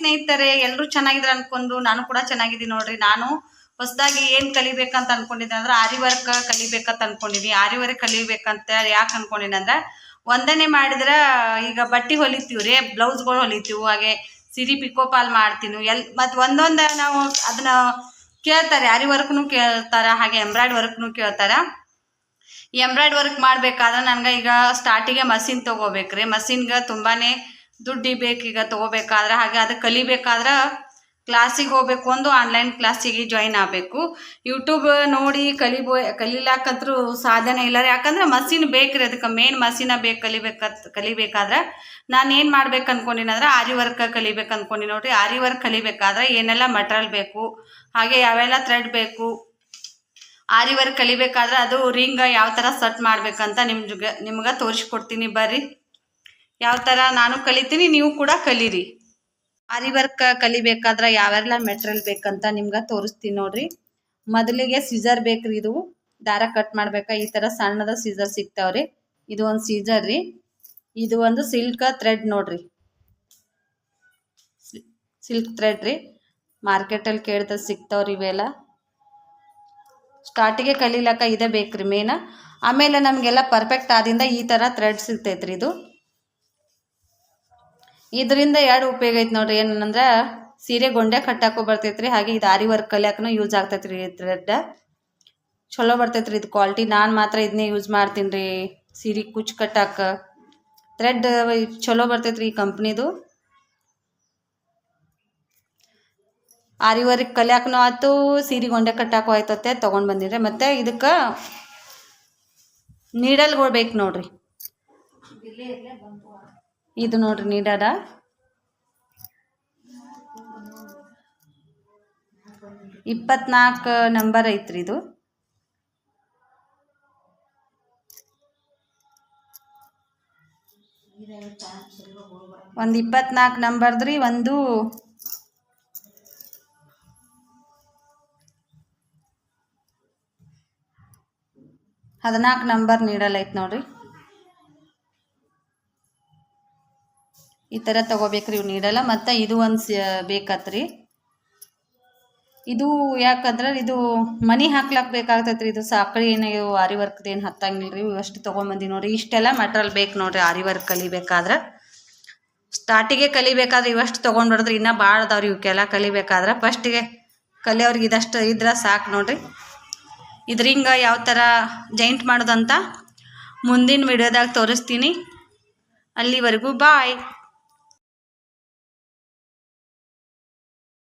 ಸ್ನೇಹಿತರೆ ಎಲ್ಲರೂ ಚೆನ್ನಾಗಿದ್ರೆ ಅನ್ಕೊಂಡು ನಾನು ಕೂಡ ಚೆನ್ನಾಗಿದ್ದೀನಿ ನೋಡ್ರಿ. ನಾನು ಹೊಸದಾಗಿ ಏನ್ ಕಲಿಬೇಕಂತ ಅನ್ಕೊಂಡಿದ್ದೆ ಅಂದ್ರೆ ಆರಿ ವರ್ಕ್ ಕಲಿಬೇಕಂತ ಅನ್ಕೊಂಡಿನಿ ಆರಿ ವರ್ಕ್ ಕಲಿಬೇಕಂತ ಯಾಕೆ ಅನ್ಕೊಂಡಿನಿ ಅಂದ್ರೆ, ಒಂದನೇ ಮಾಡಿದ್ರೆ ಈಗ ಬಟ್ಟೆ ಹೊಲಿತೀವ್ರಿ ಬ್ಲೌಸ್ಗಳು ಹೊಲಿತೀವಿ, ಹಾಗೆ ಸಿರಿ ಪಿಕೋ ಪಾಲ್ ಮಾಡ್ತೀನಿ. ಎಲ್, ಮತ್ತು ಒಂದೊಂದ ನಾವು ಅದನ್ನ ಕೇಳ್ತಾರೆ ಆರಿ ವರ್ಕ್ನು ಕೇಳ್ತಾರ, ಹಾಗೆ ಎಂಬ್ರಾಯ್ಡ್ ವರ್ಕ್ನು ಕೇಳ್ತಾರ. ಎಂಬ್ರಾಯ್ಡ್ ವರ್ಕ್ ಮಾಡ್ಬೇಕಾದ್ರೆ ನನ್ಗೆ ಈಗ ಸ್ಟಾರ್ಟಿಗೆ ಮಷಿನ್ ತಗೋಬೇಕ್ರಿ. ಮಷಿನ್ಗೆ ತುಂಬಾನೇ ದುಡ್ಡು ಬೇಕು, ಈಗ ತೊಗೋಬೇಕಾದ್ರೆ ಹಾಗೆ, ಅದು ಕಲಿಬೇಕಾದ್ರೆ ಕ್ಲಾಸಿಗೆ ಹೋಗ್ಬೇಕು ಒಂದು ಆನ್ಲೈನ್ ಕ್ಲಾಸಿಗೆ ಜಾಯಿನ್ ಆಗಬೇಕು. ಯೂಟ್ಯೂಬ್ ನೋಡಿ ಕಲಿಬೋ ಕಲಿಲಾಕಂತ್ರು ಸಾಧನೆ ಇಲ್ಲ ಯಾಕಂದ್ರೆ ಮಸೀನ್ ಬೇಕ್ರಿ ಅದಕ್ಕೆ ಮೇನ್ ಮಸೀನ ಬೇಕು ಕಲಿಬೇಕತ್, ಕಲಿಬೇಕಾದ್ರೆ. ನಾನು ಏನು ಮಾಡ್ಬೇಕು ಅನ್ಕೊಂಡಿನ ಅಂದ್ರೆ ಆರಿ ವರ್ಕ್ ಕಲಿಬೇಕು ಅನ್ಕೊಂಡಿ ನೋಡ್ರಿ. ಆರಿ ವರ್ಕ್ ಕಲಿಬೇಕಾದ್ರೆ ಏನೆಲ್ಲ ಮೆಟ್ರಲ್ ಬೇಕು, ಹಾಗೆ ಯಾವೆಲ್ಲ ಥ್ರೆಡ್ ಬೇಕು. ಆರಿ ವರ್ಕ್ ಕಲಿಬೇಕಾದ್ರೆ ಅದು ರಿಂಗ್ ಯಾವ ಥರ ಸೆಟ್ ಮಾಡ್ಬೇಕಂತ ನಿಮ್ಗೆ ನಿಮ್ಗೆ ತೋರಿಸ್ಕೊಡ್ತೀನಿ ಬರ್ರಿ. ಯಾವ ಥರ ನಾನು ಕಲಿತೀನಿ, ನೀವು ಕೂಡ ಕಲೀರಿ. ಆರಿ ವರ್ಕ್ ಕಲಿಬೇಕಾದ್ರೆ ಯಾವೆಲ್ಲ ಮೆಟೀರಿಯಲ್ ಬೇಕಂತ ನಿಮ್ಗೆ ತೋರಿಸ್ತೀನಿ ನೋಡ್ರಿ. ಮೊದಲಿಗೆ ಸೀಸರ್ ಬೇಕ್ರಿ ಇದು. ದಾರ ಕಟ್ ಮಾಡ್ಬೇಕಾ, ಈ ಥರ ಸಣ್ಣದ ಸೀಸರ್ ಸಿಗ್ತಾವ್ರಿ. ಇದು ಒಂದು ಸೀಸರ್ ರೀ. ಇದು ಒಂದು ಸಿಲ್ಕ್ ಥ್ರೆಡ್ ನೋಡ್ರಿ. ಸಿಲ್ಕ್ ಥ್ರೆಡ್ ರೀ. ಮಾರ್ಕೆಟಲ್ಲಿ ಕೇಳಿದ್ರೆ ಸಿಗ್ತಾವ್ರಿ ಇವೆಲ್ಲ. ಸ್ಟಾರ್ಟಿಗೆ ಕಲೀಲಕ್ಕ, ಇದೇ ಬೇಕ್ರಿ ಮೇನ ಆಮೇಲೆ ನಮಗೆಲ್ಲ ಪರ್ಫೆಕ್ಟ್ ಆದಿಂದ ಈ ಥರ ಥ್ರೆಡ್ ಸಿಗ್ತೈತ್ರಿ ಇದು. ಇದರಿಂದ ಎರಡು ಉಪಯೋಗ ಐತೆ ನೋಡ್ರಿ ಏನಂದ್ರೆ ಸೀರೆ ಗೊಂಡೆ ಕಟ್ಟಾಕೋ ಬರ್ತೈತ್ರಿ, ಹಾಗೆ ಇದು ಆರಿ ವರ್ಕ್ ಕಲಿಯಾಕನು ಯೂಸ್ ಆಗ್ತೈತ್ರಿ ಥ್ರೆಡ್ ಚಲೋ ಬರ್ತೈತ್ರಿ ಇದು ಕ್ವಾಲಿಟಿ ನಾನು ಮಾತ್ರ ಇದನ್ನೇ ಯೂಸ್ ಮಾಡ್ತೀನಿ ರೀ ಸೀರೆ ಕುಚ್ ಕಟ್ಟಾಕ. ಥ್ರೆಡ್ ಚಲೋ ಬರ್ತೈತ್ರಿ ಈ ಕಂಪ್ನಿದು ಆರಿ ವರ್ಕ್ ಕಲಿಯಾಕನು ಆಯ್ತು, ಸೀರೆ ಗೊಂಡೆ ಕಟ್ಟಾಕು ಆಯ್ತತ್ತೆ ತೊಗೊಂಡು ಬಂದಿದ್ರೆ ಮತ್ತು ಇದಕ್ಕೆ ನೀಡಲ್ಗಳು ಬೇಕು ನೋಡ್ರಿ. ಇದು ನೋಡ್ರಿ ನೀಡಾರ ಇಪ್ಪತ್ನಾಲ್ಕು ನಂಬರ್ ಐತ್ರಿ ಇದು. ಒಂದು ಇಪ್ಪತ್ನಾಲ್ಕು ನಂಬರ್ದ್ರಿ, ಒಂದು ಹದಿನಾಲ್ಕು ನಂಬರ್ ನೀಡಲೈತೆ ನೋಡ್ರಿ. ಈ ಥರ ತೊಗೋಬೇಕ್ರಿ ಇವು ನೀಡಲ್ಲ. ಮತ್ತು ಇದು ಒಂದು ಬೇಕತ್ರಿ. ಇದು ಯಾಕಂದ್ರೆ ಇದು ಮನಿ ಹಾಕ್ಲಕ್ ಬೇಕಾಗ್ತೈತ್ರಿ. ಇದು ಸಾಕಳಿ ಏನು ಆರಿ ಏನು ಹತ್ತಂಗಿಲ್ಲ ರೀ ಅಷ್ಟು ತೊಗೊಂಬಂದಿ ನೋಡ್ರಿ. ಇಷ್ಟೆಲ್ಲ ಮೆಟ್ರಲ್ ಬೇಕು ನೋಡ್ರಿ. ಆರಿ ವರ್ಕ್ ಕಲಿಬೇಕಾದ್ರೆ. ಸ್ಟಾರ್ಟಿಗೆ ಕಲಿಬೇಕಾದ್ರೆ ಇವಷ್ಟು ತೊಗೊಂಡ್ಬಿಡಿದ್ರೆ ಇನ್ನೂ ಭಾಳ ಅದಾವ್ರಿ ಇವಕ್ಕೆಲ್ಲ ಕಲಿಬೇಕಾದ್ರೆ. ಫಸ್ಟಿಗೆ ಕಲಿಯೋರಿಗೆ ಇದಷ್ಟು ಇದ್ರೆ ಸಾಕು ನೋಡ್ರಿ. ಇದ್ರಿಂಗ ಯಾವ ಥರ ಜಾಯಿಂಟ್ ಮಾಡೋದಂತ ಮುಂದಿನ ವಿಡಿಯೋದಾಗ ತೋರಿಸ್ತೀನಿ. ಅಲ್ಲಿವರೆಗೂ ಬಾಯ್